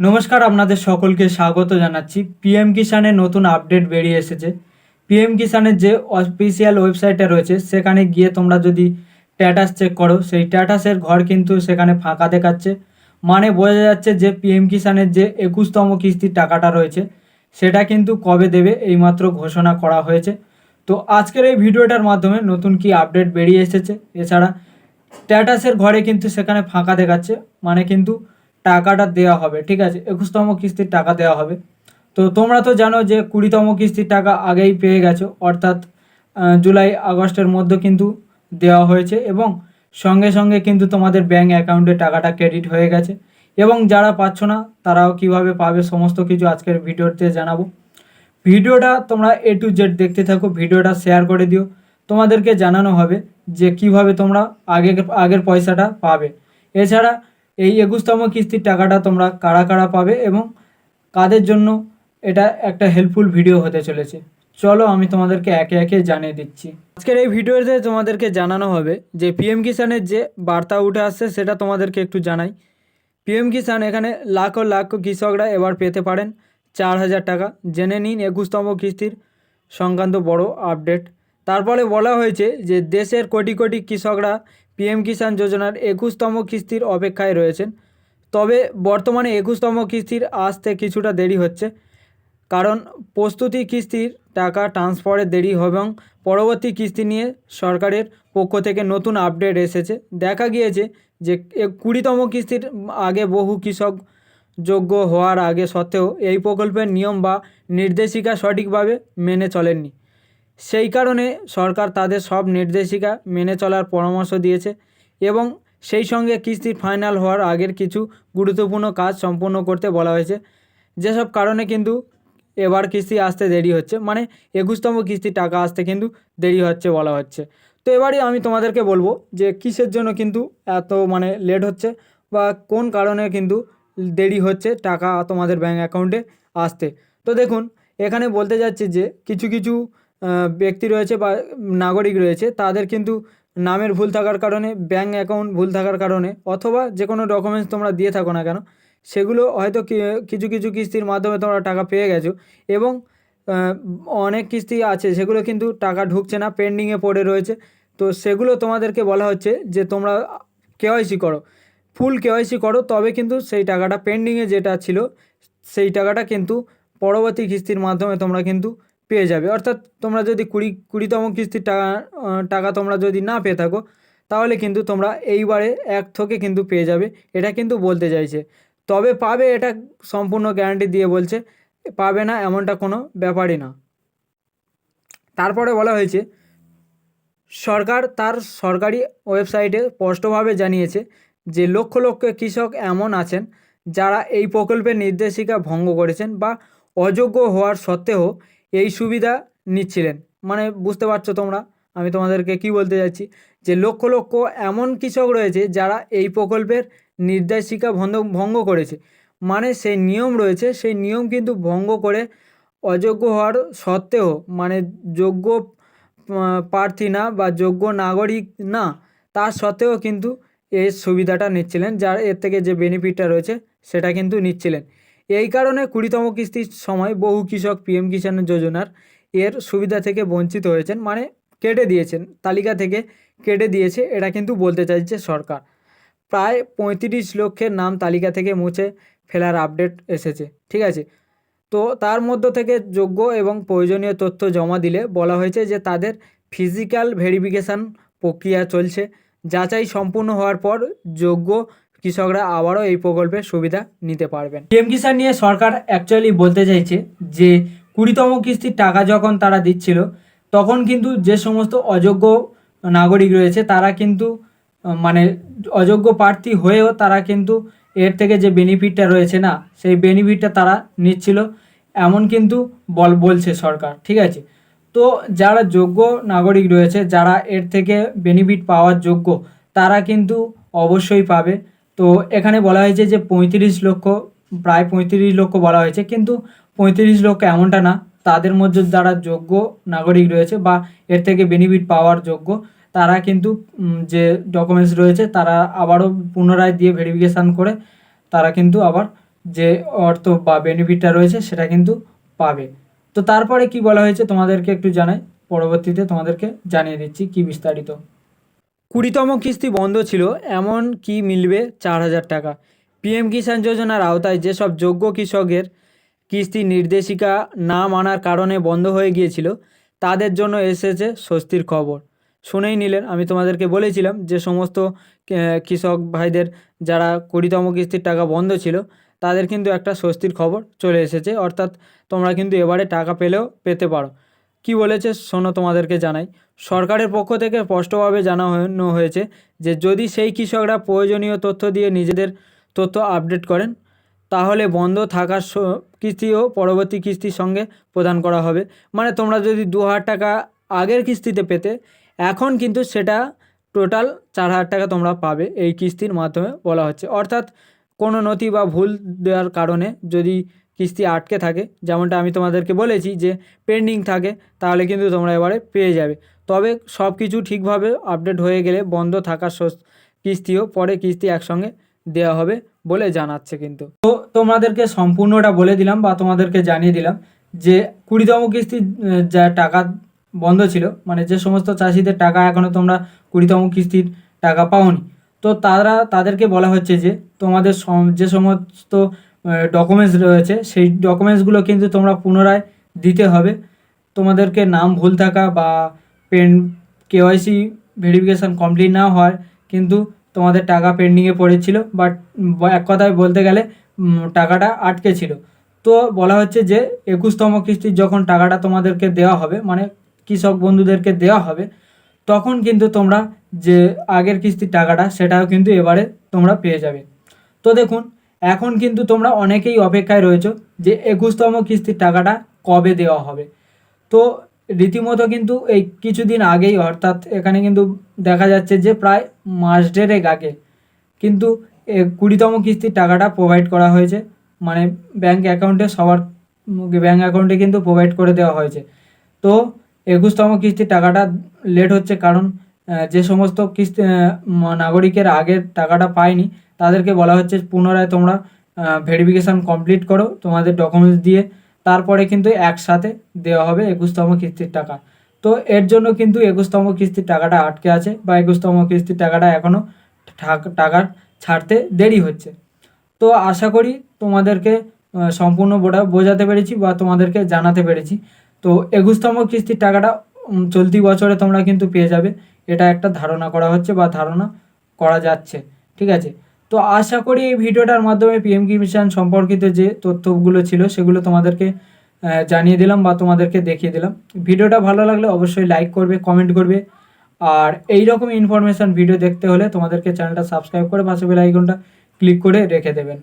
নমস্কার, আপনাদের সকলকে স্বাগত জানাচ্ছি। পিএম কিষানের নতুন আপডেট বেরিয়ে এসেছে। পিএম কিষানের যে অফিসিয়াল ওয়েবসাইটটা রয়েছে, সেখানে গিয়ে তোমরা যদি স্ট্যাটাস চেক করো, সেই স্ট্যাটাসের ঘর কিন্তু সেখানে ফাঁকা দেখাচ্ছে। মানে বোঝা যাচ্ছে যে পিএম কিষানের যে একুশতম কিস্তির টাকাটা রয়েছে, সেটা কিন্তু কবে দেবে এইমাত্র ঘোষণা করা হয়েছে। তো আজকের এই ভিডিওটার মাধ্যমে নতুন কি আপডেট বেরিয়ে এসেছে, এছাড়া স্ট্যাটাসের ঘরে কিন্তু সেখানে ফাঁকা দেখাচ্ছে। মানে কিন্তু টাকাটা দেওয়া হবে, ঠিক আছে? একুশতম কিস্তির টাকা দেওয়া হবে। তো তোমরা তো জানো যে কুড়িতম কিস্তির টাকা আগেই পেয়ে গেছো, অর্থাৎ জুলাই আগস্টের মধ্যে কিন্তু দেওয়া হয়েছে এবং সঙ্গে সঙ্গে কিন্তু তোমাদের ব্যাঙ্ক অ্যাকাউন্টে টাকাটা ক্রেডিট হয়ে গেছে এবং যারা পাচ্ছ না, তারাও কীভাবে পাবে সমস্ত কিছু আজকের ভিডিওতে জানাব। ভিডিওটা তোমরা এ টু জেড দেখতে থাকো, ভিডিওটা শেয়ার করে দিও। তোমাদেরকে জানানো হবে যে কীভাবে তোমরা আগে, আগের পয়সাটা পাবে। এছাড়া এই একুশতম কিস্তির টাকাটা তোমরা কারা কারা পাবে এবং কাদের জন্য এটা একটা হেল্পফুল ভিডিও হতে চলেছে। চলো আমি তোমাদেরকে একে একে জানিয়ে দিচ্ছি। আজকের এই ভিডিওতে তোমাদেরকে জানানো হবে যে পিএম কিষানের যে বার্তা উঠে আসছে সেটা তোমাদেরকে একটু জানাই। পিএম কিষান এখানে লাখো লাখ কৃষকরা এবার পেতে পারেন চার হাজার টাকা। জেনে নিন একুশতম কিস্তির সংক্রান্ত বড় আপডেট তারপরে বলা হয়েছে যে দেশের কোটি কোটি কৃষকরা পিএম কিষাণ যোজনার একুশতম কিস্তির অপেক্ষায় রয়েছেন। তবে বর্তমানে একুশতম কিস্তির আসতে কিছুটা দেরি হচ্ছে, কারণ প্রস্তুতি কিস্তির টাকা ট্রান্সফারের দেরি এবং পরবর্তী কিস্তি নিয়ে সরকারের পক্ষ থেকে নতুন আপডেট এসেছে। দেখা গিয়েছে যে কুড়িতম কিস্তির আগে বহু কৃষক যোগ্য হওয়ার আগে সত্ত্বেও এই প্রকল্পের নিয়ম বা নির্দেশিকা সঠিকভাবে মেনে চলেননি। সেই কারণে সরকার তাদের সব নির্দেশিকা মেনে চলার পরামর্শ দিয়েছে এবং সেই সঙ্গে কিস্তির ফাইনাল হওয়ার আগের কিছু গুরুত্বপূর্ণ কাজ সম্পূর্ণ করতে বলা হয়েছে। যেসব কারণে কিন্তু এবার কিস্তি আসতে দেরি হচ্ছে মানে একুশতম কিস্তির টাকা আসতে কিন্তু দেরি হচ্ছে বলা হচ্ছে। তো এবারে আমি তোমাদেরকে বলব যে কিসের জন্য কিন্তু এত মানে লেট হচ্ছে বা কোন কারণে কিন্তু দেরি হচ্ছে টাকা তোমাদের ব্যাঙ্ক অ্যাকাউন্টে আসতে। তো দেখুন, এখানে বলতে যাচ্ছে যে কিছু কিছু ব্যক্তি রয়েছে বা নাগরিক রয়েছে, তাদের কিন্তু নামের ভুল থাকার কারণে ব্যাঙ্ক অ্যাকাউন্ট ভুল থাকার কারণে, অথবা যে কোনো ডকুমেন্টস তোমরা দিয়ে থাকো না কেন, সেগুলো হয়তো কিছু কিছু কিস্তির মাধ্যমে তোমরা টাকা পেয়ে গেছো এবং অনেক কিস্তি আছে, সেগুলো কিন্তু টাকা ঢুকছে না পেন্ডিংয়ে পড়ে রয়েছে, তো সেগুলো তোমাদেরকে বলা হচ্ছে যে তোমরা কেওয়াইসি করো। ফুল কেওয়াইসি করো, তবে কিন্তু সেই টাকাটা পেন্ডিংয়ে যেটা ছিল, সেই টাকাটা কিন্তু পরবর্তী কিস্তির মাধ্যমে তোমরা কিন্তু পেয়ে যাবে। অর্থাৎ তোমরা যদি কুড়ি, কুড়িতম কিস্তির টাকা টাকা তোমরা যদি না পেয়ে থাকো, তাহলে কিন্তু তোমরা এইবারে এক থকে কিন্তু পেয়ে যাবে। এটা কিন্তু বলতে চাইছে। তবে পাবে এটা সম্পূর্ণ গ্যারান্টি দিয়ে বলছে, পাবে না এমনটা কোনো ব্যাপারই না। তারপরে বলা হয়েছে, সরকার তার সরকারি ওয়েবসাইটে স্পষ্টভাবে জানিয়েছে যে লক্ষ লক্ষ কৃষক এমন আছেন যারা এই প্রকল্পের নির্দেশিকা ভঙ্গ করেছেন বা অযোগ্য হওয়ার সত্ত্বেও এই সুবিধা নিচ্ছিলেন। মানে বুঝতে পারছ তোমরা? আমি তোমাদেরকে কি বলতে যাচ্ছি? যে লক্ষ লক্ষ এমন কৃষক রয়েছে যারা এই প্রকল্পের নির্দেশিকা ভঙ্গ ভঙ্গ করেছে। মানে সেই নিয়ম রয়েছে, সেই নিয়ম কিন্তু ভঙ্গ করে অযোগ্য হওয়ার সত্ত্বেও মানে যোগ্য প্রার্থী না বা যোগ্য নাগরিক না, তার সত্ত্বেও কিন্তু এই সুবিধাটা নিচ্ছিলেন। যার, এর থেকে যে বেনিফিটটা রয়েছে, সেটা কিন্তু নিচ্ছিলেন। এই কারণে কুড়িতম কিস্তির সময় বহু কৃষক পিএম কিষাণ যোজনার এর সুবিধা থেকে বঞ্চিত হয়েছেন মানে কেটে দিয়েছেন, তালিকা থেকে কেটে দিয়েছে, এটা কিন্তু বলতে চাইছে সরকার। প্রায় পঁয়ত্রিশ লক্ষের নাম তালিকা থেকে মুছে ফেলার আপডেট এসেছে, ঠিক আছে? তো তার মধ্য থেকে যোগ্য এবং প্রয়োজনীয় তথ্য জমা দিলে বলা হয়েছে যে তাদের ফিজিক্যাল ভেরিফিকেশান প্রক্রিয়া চলছে। যাচাই সম্পূর্ণ হওয়ার পর যোগ্য কৃষকরা আবারও এই প্রকল্পের সুবিধা নিতে পারবেন। পিএম কিষাণ নিয়ে সরকার অ্যাকচুয়ালি বলতে চাইছে যে, কুড়িতম কিস্তির টাকা যখন তারা দিচ্ছিল, তখন কিন্তু যে সমস্ত অযোগ্য নাগরিক রয়েছে, তারা কিন্তু মানে অযোগ্য প্রার্থী হয়েও তারা কিন্তু এর থেকে যে বেনিফিটটা রয়েছে না, সেই বেনিফিটটা তারা নিচ্ছিল। এমন কিন্তু বল, বলছে সরকার, ঠিক আছে? তো যারা যোগ্য নাগরিক রয়েছে, যারা এর থেকে বেনিফিট পাওয়ার যোগ্য, তারা কিন্তু অবশ্যই পাবে। তো এখানে বলা হয়েছে যে পঁয়ত্রিশ লক্ষ, প্রায় পঁয়ত্রিশ লক্ষ বলা হয়েছে। কিন্তু পঁয়ত্রিশ লক্ষ এমনটা না, তাদের মধ্যে যারা যোগ্য নাগরিক রয়েছে বা এর থেকে বেনিফিট পাওয়ার যোগ্য, তারা কিন্তু যে ডকুমেন্টস রয়েছে, তারা আবারও পুনরায় দিয়ে ভেরিফিকেশান করে, তারা কিন্তু আবার যে অর্থ বা বেনিফিটটা রয়েছে, সেটা কিন্তু পাবে। তো তারপরে কি বলা হয়েছে তোমাদেরকে একটু জানাই, পরবর্তীতে তোমাদেরকে জানিয়ে দিচ্ছি কি বিস্তারিত। কুড়িতম কিস্তি বন্ধ ছিল, এমন কি মিলবে চার হাজার টাকা? পিএম কিষাণ যোজনার আওতায় যেসব যোগ্য কৃষকের কিস্তি নির্দেশিকা না মানার কারণে বন্ধ হয়ে গিয়েছিল, তাদের জন্য এসেছে স্বস্তির খবর। শুনেই নিলেন, আমি তোমাদেরকে বলেছিলাম যে সমস্ত কৃষক ভাইদের যারা কুড়িতম কিস্তির টাকা বন্ধ ছিল, তাদের কিন্তু একটা স্বস্তির খবর চলে এসেছে, অর্থাৎ তোমরা কিন্তু এবারে টাকা পেলেও পেতে পারো। কি বলেছে শোনো তোমাদেরকে জানাই। সরকারের পক্ষ থেকে স্পষ্টভাবে জানানো হয়েছে যে যদি সেই কৃষকরা প্রয়োজনীয় তথ্য দিয়ে নিজেদের তথ্য আপডেট করেন, তাহলে বন্ধ থাকার কিস্তিও পরবর্তী কিস্তির সঙ্গে প্রদান করা হবে। মানে তোমরা যদি দু হাজার টাকা আগের কিস্তিতে পেতে, এখন কিন্তু সেটা টোটাল চার হাজার টাকা তোমরা পাবে এই কিস্তির মাধ্যমে বলা হচ্ছে। অর্থাৎ কোনো নথি বা ভুল দেওয়ার কারণে যদি কিস্তি আটকে থাকে। যেমনটা আমি তোমাদেরকে বলেছি যে পেন্ডিং থাকে, তাহলে কিন্তু তোমরা এবারে পেয়ে যাবে। তবে সব কিছু ঠিকভাবে আপডেট হয়ে গেলে বন্ধ থাকার কিস্তিও পরে কিস্তি একসঙ্গে দেওয়া হবে বলে জানাচ্ছে কিন্তু। তো তোমাদেরকে সম্পূর্ণটা বলে দিলাম বা তোমাদেরকে জানিয়ে দিলাম যে কুড়িতম কিস্তি যা টাকা বন্ধ ছিল মানে যে সমস্ত চাষিদের টাকা এখনও তোমরা কুড়িতম কিস্তির টাকা পাওনি। তো তারা, তাদেরকে বলা হচ্ছে যে তোমাদের যে সমস্ত ডকুমেন্টস রয়েছে। সেই ডকুমেন্টসগুলো কিন্তু তোমরা পুনরায় দিতে হবে। তোমাদেরকে নাম ভুল থাকা বা পেন কেওয়াইসি ভেরিফিকেশান কমপ্লিট না হওয়ার কিন্তু তোমাদের টাকা পেন্ডিংয়ে পড়েছিল। বাট এক কথায় বলতে গেলে টাকাটা আটকে ছিল। তো বলা হচ্ছে যে, একুশতম কিস্তির যখন টাকাটা তোমাদেরকে দেওয়া হবে মানে কৃষক বন্ধুদেরকে দেওয়া হবে, তখন কিন্তু তোমরা যে আগের কিস্তির টাকাটা, সেটাও কিন্তু এবারে তোমরা পেয়ে যাবে। তো দেখুন এখন কিন্তু তোমরা অনেকেই অপেক্ষায় রয়েছো যে একুশতম কিস্তির টাকাটা কবে দেওয়া হবে। তো রীতিমতো কিন্তু এই কিছুদিন আগেই, অর্থাৎ এখানে কিন্তু দেখা যাচ্ছে যে প্রায় মাস দেড়েক আগে কিন্তু কুড়িতম কিস্তির টাকাটা প্রোভাইড করা হয়েছে। মানে ব্যাংক অ্যাকাউন্টে সবার ব্যাংক অ্যাকাউন্টে কিন্তু প্রোভাইড করে দেওয়া হয়েছে। তো একুশতম কিস্তির টাকাটা লেট হচ্ছে কারণ যে সমস্ত কিস্তি নাগরিকের আগের টাকাটা পায়নি, তাদেরকে বলা হচ্ছে পুনরায় তোমরা ভেরিফিকেশান কমপ্লিট করো, তোমাদের ডকুমেন্টস দিয়ে, তারপরে কিন্তু একসাথে দেওয়া হবে একুশতম কিস্তির টাকা। তো এর জন্য কিন্তু একুশতম কিস্তির টাকাটা আটকে আছে বা একুশতম কিস্তির টাকাটা এখনও টাকা ছাড়তে দেরি হচ্ছে। তো আশা করি তোমাদেরকে সম্পূর্ণ বোঝা- বোঝাতে পেরেছি বা তোমাদেরকে জানাতে পেরেছি। তো একুশতম কিস্তির টাকাটা চলতি বছরে তোমরা কিন্তু পেয়ে যাবে। এটা একটা ধারণা করা হচ্ছে বা ধারণা করা যাচ্ছে, ঠিক আছে? তো আশা করি এই ভিডিওটার মাধ্যমে পিএম কিষাণ সম্পর্কিত যে তথ্যগুলো ছিল সেগুলো তোমাদেরকে জানিয়ে দিলাম বা তোমাদেরকে দেখিয়ে দিলাম। ভিডিওটা ভালো লাগলে অবশ্যই লাইক করবে কমেন্ট করবে। আর এই রকম ইনফরমেশান ভিডিও দেখতে হলে তোমাদেরকে চ্যানেলটা সাবস্ক্রাইব করে পাশে বেল আইকনটা ক্লিক করে রেখে দেবেন।